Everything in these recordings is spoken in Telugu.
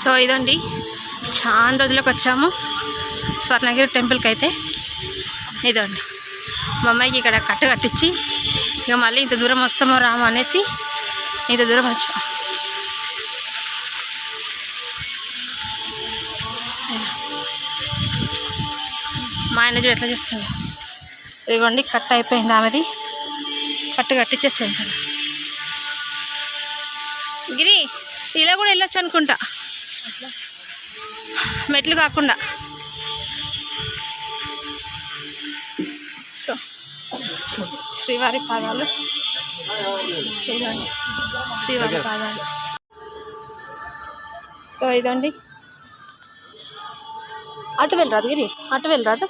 సో ఇదండి. చాలా రోజులకు వచ్చాము. స్వర్ణగిరి టెంపుల్కి అయితే. ఇదండి. మా అమ్మాయికి ఇక్కడ కట్టు కట్టించి ఇక మళ్ళీ ఇంత దూరం వస్తామో రాము అనేసి ఇంత దూరం వచ్చాము మా ఆయన చూడు ఎట్లా చూస్తుంది ఇదిగోండి కట్ అయిపోయింది ఆమెది. కట్టు కట్టించేసాను సార్. గిరి ఇలా కూడా వెళ్ళొచ్చు అనుకుంటా. మెట్లు కాకుండా. సో శ్రీవారి పాదాలు. శ్రీవారి పాదాలు. సో ఇదండి అటు వెళ్ళరాదు గిరి అటు వెళ్ళరాదు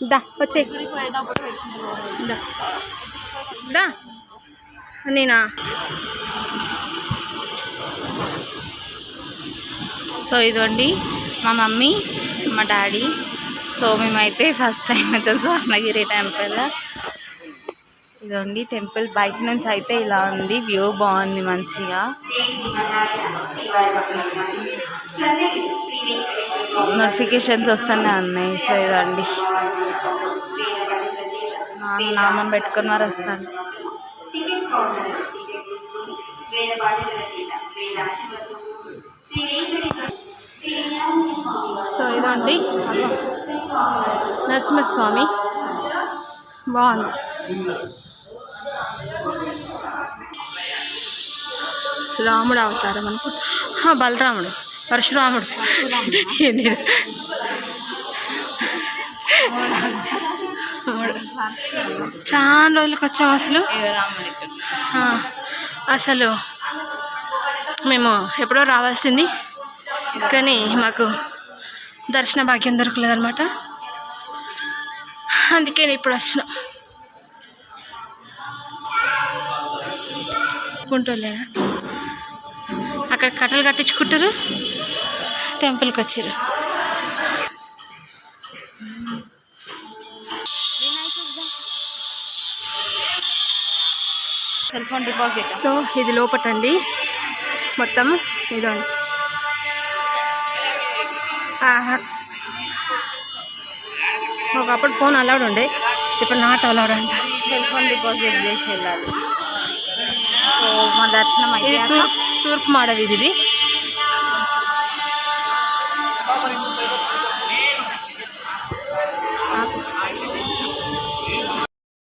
దా వచ్చే దా. నేనా? సో ఇదండి మా మమ్మీ మా డాడీ. సో మేమైతే ఫస్ట్ టైం అయితే స్వర్ణగిరి టెంపుల్. ఇదండి టెంపుల్ బయట నుంచి అయితే ఇలా ఉంది. వ్యూ బాగుంది మంచిగా. నోటిఫికేషన్స్ వస్తూనే ఉన్నాయి సో ఇదండి నాన్న నామం పెట్టుకొని మరి వస్తాను సో ఇదండి. నరసింహస్వామి. బాగుంది. రాముడు అవతారం అనుకుంటా. బలరాముడు. పరశురాముడు. చాలా రోజులకు వచ్చాం అసలు? అసలు మేము ఎప్పుడో రావాల్సింది. కానీ మాకు దర్శన భాగ్యం దొరకలేదన్నమాట. అందుకే నేను ఇప్పుడు వచ్చిన. గుంటూరులేనా? అక్కడ కట్టలు కట్టించుకుంటారు. టెంపుల్కి వచ్చారు సెల్ ఫోన్ డిపాజిట్ సో ఇది లోపటండి. మొత్తం ఇదండి. ఒకప్పుడు ఫోన్ అలౌడ్ ఉండే. ఇప్పుడు నాట్ అలౌడ్ అంట. సెల్ ఫోన్ డిపాజిట్ చేసి వెళ్ళాలి. సో మా దర్శనం ఇది అయితే తూర్పు తూర్పు మాడ వీధి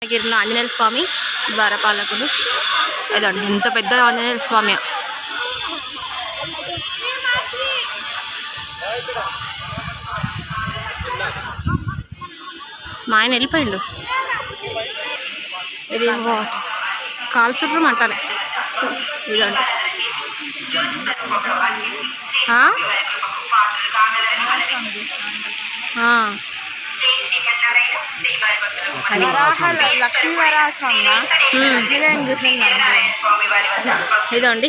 గిరిలో ఆంజనేయ స్వామి ద్వారపాలకుడు ఇదండి ఎంత పెద్ద ఆంజనేయ స్వామి? మా ఆయన వెళ్ళిపోయిండు. ఇది కాల్చుట్రం అంటారు సో ఇదండి. ఆ? లక్ష్మీ వరాహ స్వామి ఉమ్. నేను చూసాను ఇదండి.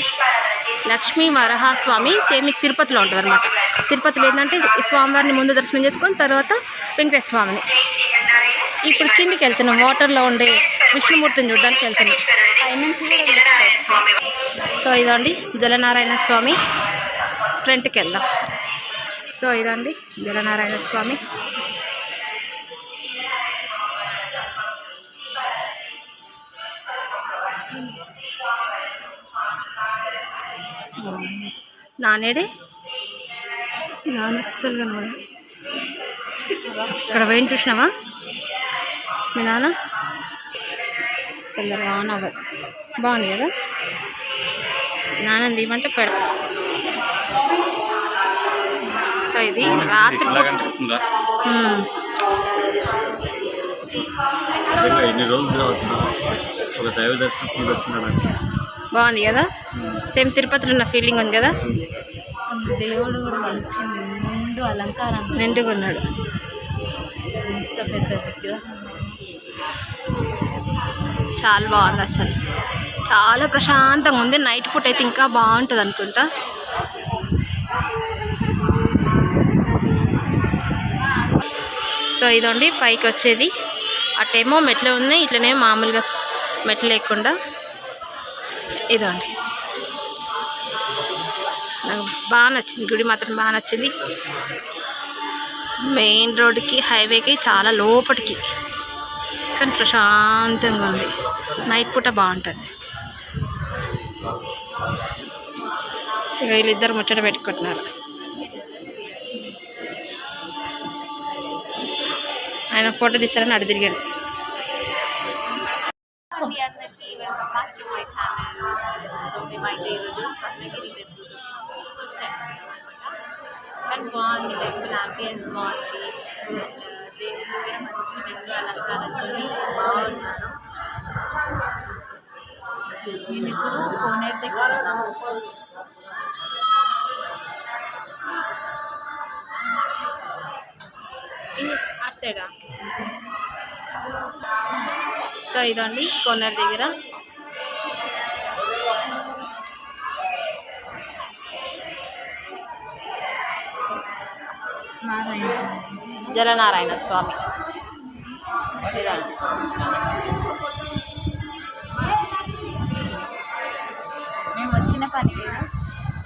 లక్ష్మీ వరహ స్వామి సేమ్ తిరుపతిలో ఉంటుంది అనమాట తిరుపతిలో ఏంటంటే స్వామివారిని ముందు దర్శనం చేసుకొని తర్వాత వెంకటేశ్వర స్వామిని. ఇప్పుడు కిందికి వెళ్తున్నాం వాటర్లో ఉండే విష్ణుమూర్తిని చూడడానికి వెళ్తున్నాం. సో ఇదండి జలనారాయణ స్వామి. ఫ్రంట్కి వెళ్దాం సో ఇదండి జలనారాయణ స్వామి. నానేడే? నాన్న అస్సలు కనబడ ఇక్కడ పోయిన చూసినావా? మీ నాన్న? తొందరగా ఆన్ అవ్వదు బాగుంది కదా? నాన్న తీయమంటే పెడతా. సో ఇది రాత్రి ఎన్ని రోజులు ఒక దైవ దర్శనం బాగుంది కదా? సేమ్ తిరుపతిలో ఉన్న ఫీలింగ్ ఉంది కదా? దేవుడు కూడా మంచి నిండు అలంకారం. నిండుగా ఉన్నాడు ఎంత పెద్ద విగ్రహం. చాలా బాగుంది అసలు. చాలా ప్రశాంతంగా ఉంది. నైట్ పూట అయితే ఇంకా బాగుంటుంది అనుకుంటా. సో ఇదండి పైకి వచ్చేది. అటేమో మెట్లు ఉన్నాయి. ఇట్లనే మామూలుగా మెట్లు లేకుండా. ఇదండి. బాగా నచ్చింది. గుడి మాత్రం బాగా నచ్చింది. మెయిన్ రోడ్డుకి హైవేకి చాలా లోపటికి. కానీ ప్రశాంతంగా ఉంది. నైట్ పూట బాగుంటుంది. ఇక వీళ్ళిద్దరు ముచ్చట పెట్టుకుంటున్నారు. ఆయన ఫోటో తీస్తారని అడు తిరిగాడు. అందరికీ. Welcome back to my channel so ఈరోజు స్వర్ణగిరి ఫస్ట్ టైం కానీ బాగుంది టెంపుల్ అంబియన్స్ బాగుంది దేవుడు కూడా మంచి రెండు అలంకారంతో బాగున్నాను. మేము ఇప్పుడు కోనేరు దగ్గర ఉన్నాము. అటు సైడా? సో ఇదండి కొన్నర్ దగ్గర. జలనారాయణ. స్వామి. మేము వచ్చిన పని వేరు.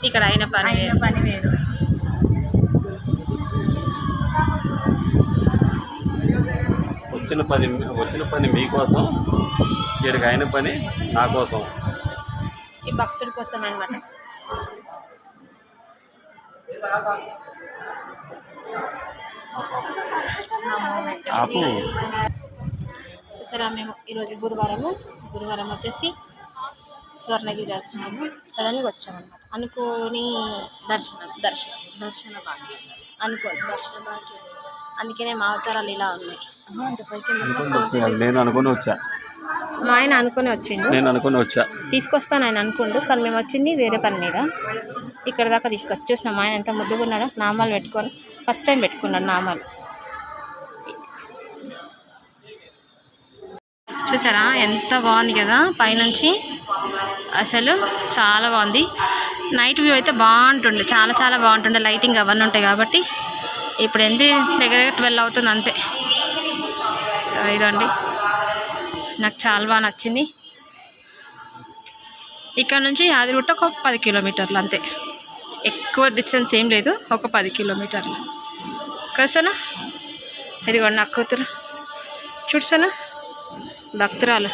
ఇక్కడ అయిన పని అయిన పని వేరు. వచ్చిన పని వచ్చిన పని మీకోసం ఇక్కడికి అయిన పని నా కోసం. ఈ భక్తుడి కోసం అనమాట ఆపు. చూసారా మేము ఈరోజు గురువారము. గురువారం వచ్చేసి స్వర్ణగిరి దర్శనము సడన్గా వచ్చామన్నమాట. అనుకోని దర్శనం దర్శనం దర్శన భాగ్యం. అనుకోని దర్శన భాగ్యం. అందుకనే మా అవతారాలు ఇలా ఉన్నాయి. అంత పైకి. నేను అనుకొని వచ్చా. మా ఆయన అనుకుని వచ్చిండు. నేను అనుకొని వచ్చా. తీసుకొస్తాను ఆయన అనుకుండు కానీ మేము వచ్చింది వేరే పని మీద. ఇక్కడ దాకా తీసుకొచ్చి చూసిన మా ఆయన ఎంత ముద్దుగా ఉన్నాడో నామాలు పెట్టుకొని ఫస్ట్ టైం పెట్టుకున్నాడు నామాలు. చూసారా? ఎంత బాగుంది కదా? పైనుంచి అసలు చాలా బాగుంది. నైట్ వ్యూ అయితే బాగుంటుండే. చాలా చాలా బాగుంటుండే. లైటింగ్ అవన్నీ ఉంటాయి కాబట్టి ఇప్పుడు ఎంత దగ్గర దగ్గర ట్వెల్వ్ అవుతుంది అంతే. సో ఇదండి నాకు చాలా బాగా నచ్చింది. ఇక్కడ నుంచి యాదగిరిగుట్ట ఒక పది కిలోమీటర్లు అంతే. ఎక్కువ డిస్టెన్స్ ఏం లేదు. ఒక పది కిలోమీటర్లు. కసనా ఇదిగోండి నా కూతురు. చూడుసనా భక్తురాలు.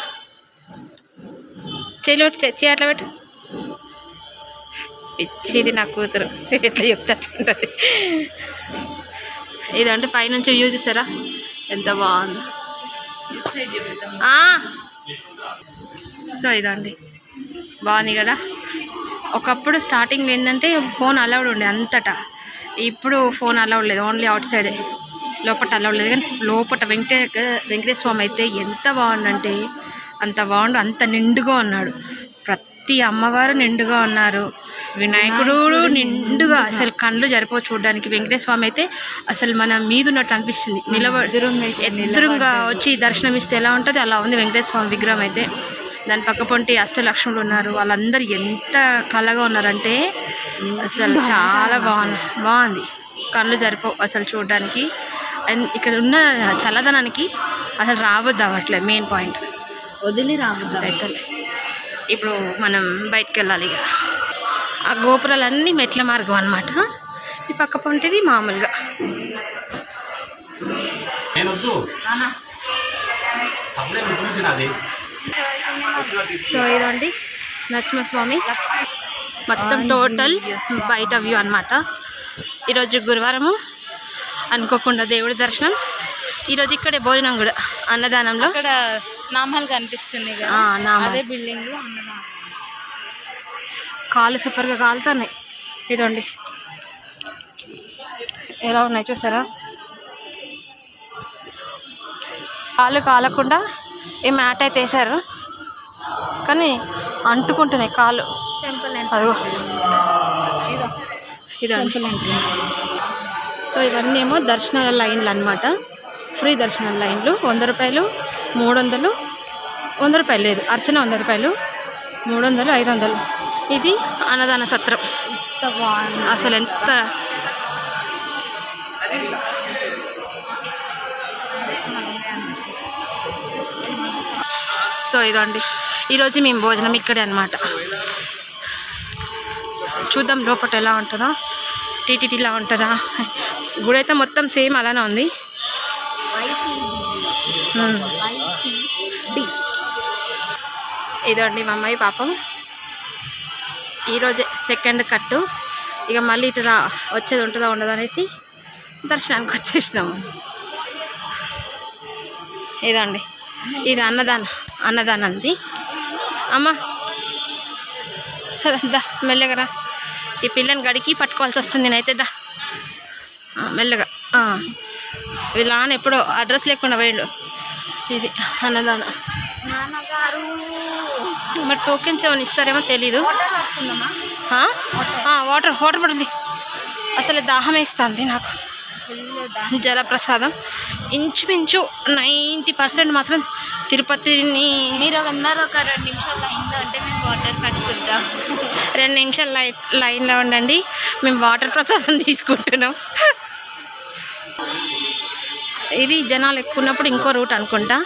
చెయ్యి పెట్టు చెయ్యి అట్లా పెట్టు. పిచ్చిది నా కూతురు. ఎట్లా చెప్తా ఉంటుంది ఇదంటే పైనుంచి వ్యూ చూసారా? ఎంత బాగుందో. సో ఇదండి. బాగుంది కదా? ఒకప్పుడు స్టార్టింగ్లో ఏంటంటే ఫోన్ అలౌడ్ ఉండే అంతటా. ఇప్పుడు ఫోన్ అలౌడ్ లేదు. ఓన్లీ అవుట్ సైడే లోపల అలౌడ్ లేదు కానీ లోపల వెంకటే వెంకటేశ్వర స్వామి అయితే ఎంత బాగుండంటే అంత బాగుండు అంత నిండుగా ఉన్నాడు. ప్రతి అమ్మవారు నిండుగా ఉన్నారు. వినాయకుడు నిండుగా అసలు కళ్ళు జరిపో చూడడానికి వెంకటేశ్వర స్వామి అయితే అసలు మన మీద ఉన్నట్టు అనిపిస్తుంది. నిలబడి ఎదురుగా వచ్చి దర్శనం ఇస్తే ఎలా ఉంటుంది? అలా ఉంది వెంకటేశ్వర స్వామి విగ్రహం అయితే. దాని పక్క పొంటి అష్టలక్ష్ములు ఉన్నారు. వాళ్ళందరూ ఎంత కళగా ఉన్నారంటే అసలు చాలా బాగుంది. బాగుంది. కళ్ళు జరిపో అసలు చూడడానికి. అండ్ ఇక్కడ ఉన్న చల్లదనానికి అసలు రావద్దు అవ్వట్లేదు మెయిన్ పాయింట్ వదిలి రాబోద్దా అయితే ఇప్పుడు మనం బయటికి వెళ్ళాలి ఇక. ఆ గోపురాలన్నీ మెట్ల మార్గం అనమాట ఈ పక్క పొంటిది మామూలుగా. సో ఇదండి నరసింహస్వామి. మొత్తం టోటల్ బయట వ్యూ అనమాట ఈరోజు గురువారము. అనుకోకుండా దేవుడి దర్శనం. ఈరోజు ఇక్కడే భోజనం కూడా అన్నదానంలో. అక్కడ నామాలు కనిపిస్తున్నాయి. అదే బిల్డింగ్లో అన్నదానం. కాళ్ళు సూపర్గా కాలుతున్నాయి. ఇదండి ఎలా ఉన్నాయి చూసారా? కాళ్ళు కాలకుండా ఈ మ్యాట్ అయితే వేసారు కానీ అంటుకుంటున్నాయి కాళ్ళు. టెంపుల్ అదిగో. ఇదో. ఇదండి సో ఇవన్నీ ఏమో దర్శనాల లైన్లు అనమాట ఫ్రీ దర్శనాల లైన్లు. వంద రూపాయలు మూడు వందలు. వంద రూపాయలు లేదు. అర్చన వంద రూపాయలు మూడు వందలు ఐదు వందలు. ఇది అన్నదాన సత్రం. బాగుంది అసలు ఎంత సో ఇదండి. ఈరోజు మేము భోజనం ఇక్కడే అనమాట చూద్దాం లోపల ఎలా ఉంటుందో. టీటీటీలా ఉంటుందా? గుడి అయితే మొత్తం సేమ్ అలానే ఉంది. ఉమ్. ఇదండి మా అమ్మాయి పాపం. ఈరోజే సెకండ్ కట్టు ఇక మళ్ళీ ఇటు రా వచ్చేది ఉంటుందా ఉండదు అనేసి దర్శనానికి వచ్చేసినాము. ఇదండి. ఇది అన్నదానం అన్నదానంది. అమ్మ సరే దా మెల్లగా రా. ఈ పిల్లని గడికి పట్టుకోవాల్సి వస్తుంది నేనైతే దా. మెల్లగా. వీళ్ళ నాన్న ఎప్పుడో అడ్రస్ లేకుండా పోయిండు. ఇది అన్నదానం. మరి టోకెన్స్ ఏమైనా ఇస్తారేమో తెలీదు. వాటర్ వాటర్ పడుతుంది అసలు దాహం వేస్తుంది నాకు. జలప్రసాదం. ఇంచుమించు నైంటీ పర్సెంట్ మాత్రం తిరుపతిని మీరు అన్నారు ఒక రెండు నిమిషాలు అయిందో అంటే మేము వాటర్ పట్టుకుంటాం రెండు నిమిషాలు లై లైన్లో ఉండండి. మేము వాటర్ ప్రసాదం తీసుకుంటున్నాం. ఇది జనాలు ఎక్కువ ఉన్నప్పుడు ఇంకో రూట్ అనుకుంటా.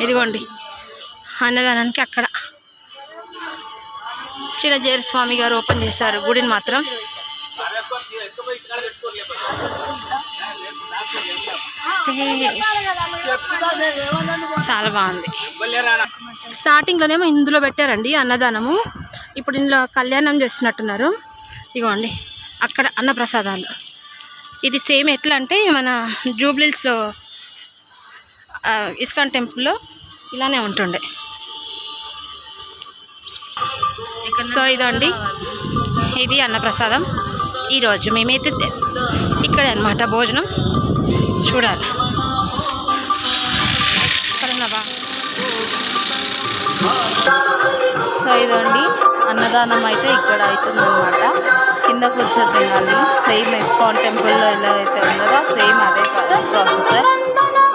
ఇదిగోండి అన్నదానానికి అక్కడ. చిరజేరు స్వామి గారు ఓపెన్ చేశారు గుడిని మాత్రం. చాలా బాగుంది. స్టార్టింగ్లోనేమో ఇందులో పెట్టారండి అన్నదానము. ఇప్పుడు ఇందులో కళ్యాణం చేస్తున్నట్టున్నారు. ఇగోండి అక్కడ అన్నప్రసాదాలు. ఇది సేమ్ ఎట్లా అంటే మన జూబ్లీస్లో ఇస్కాన్ టెంపుల్లో ఇలానే ఉంటుండే. సో ఇదండి. ఇది అన్నప్రసాదం. ఈరోజు మేమైతే ఇక్కడే అనమాట భోజనం. చూడాలి. సో ఇదండి. అన్నదానం అయితే ఇక్కడ అవుతుందన్నమాట. కింద కూర్చొని తినాలి సేమ్ ఇస్కాన్ టెంపుల్లో ఎలా అయితే ఉన్నదో సేమ్ అదే ప్రాసెస్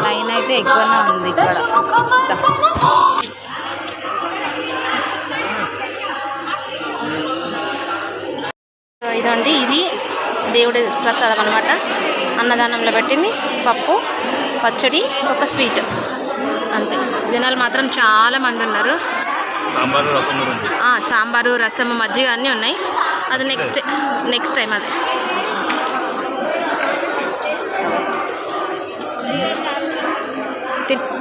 లైన్ అయితే ఎక్కువనే ఉంది ఇక్కడ. ఇదండి ఇది దేవుడి ప్రసాదం అనమాట అన్నదానంలో పెట్టింది పప్పు పచ్చడి ఒక స్వీట్. అంతే. జనాలు మాత్రం చాలా మంది ఉన్నారు. సాంబారు రసం గురించి ఆ, సాంబారు రసం మజ్జిగ అన్నీ ఉన్నాయి. అది నెక్స్ట్ నెక్స్ట్ టైం అది. చెప్పు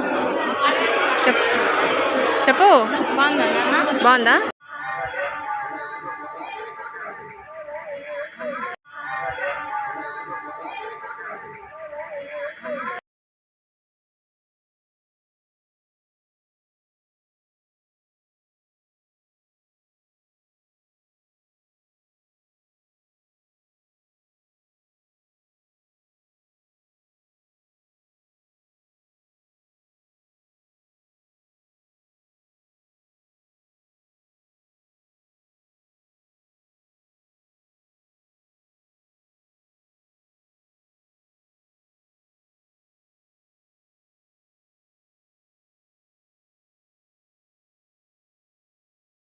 చెప్పు. బాగుందా బాగుందా?